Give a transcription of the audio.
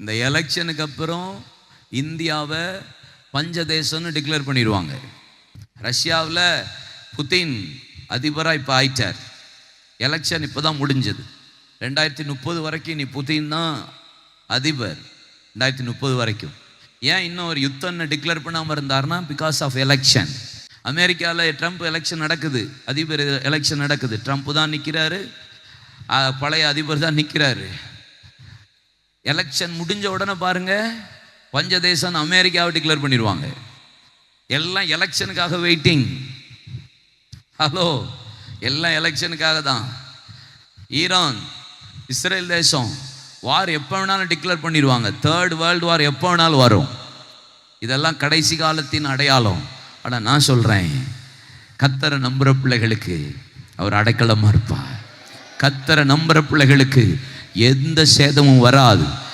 இந்த எலெக்ஷனுக்கு அப்புறம் இந்தியாவை பஞ்சதேசம்னு டிக்ளேர் பண்ணிடுவாங்க. ரஷ்யாவில் புதின் அதிபராக இப்போ ஆயிட்டார். எலெக்ஷன் இப்போ தான் முடிஞ்சது. ரெண்டாயிரத்தி முப்பது வரைக்கும் நீ புதின் தான் அதிபர். ரெண்டாயிரத்தி முப்பது வரைக்கும். ஏன் இன்னும் ஒரு யுத்தம்னு டிக்ளேர் பண்ணாமல் இருந்தார்னா பிகாஸ் ஆஃப் எலெக்ஷன் அமெரிக்காவில் ட்ரம்ப் எலெக்ஷன் நடக்குது. அதிபர் எலெக்ஷன் நடக்குது. ட்ரம்ப் தான் நிற்கிறாரு பழைய அதிபர் தான் நிற்கிறாரு எலெக்ஷன் முடிஞ்ச உடனே பாருங்க பஞ்சதேசம் அமெரிக்காவை டிக்ளேர் பண்ணிடுவாங்க. எல்லாம் எலெக்ஷனுக்காக வெயிட்டிங் ஹலோ எல்லாம் எலெக்ஷனுக்காக தான். ஈரான் இஸ்ரேல் தேசம் வார் எப்போ வேணாலும் டிக்ளேர் பண்ணிடுவாங்க. தேர்ட் வேர்ல்டு வார் எப்போ வேணாலும் வரும். இதெல்லாம் கடைசி காலத்தின் அடையாளம். ஆனால் நான் சொல்கிறேன் கத்தரை நம்புகிற பிள்ளைகளுக்கு அவர் அடைக்கலமாக இருப்பார். கத்தரை நம்புகிற பிள்ளைகளுக்கு எந்த சேதமும் வராது.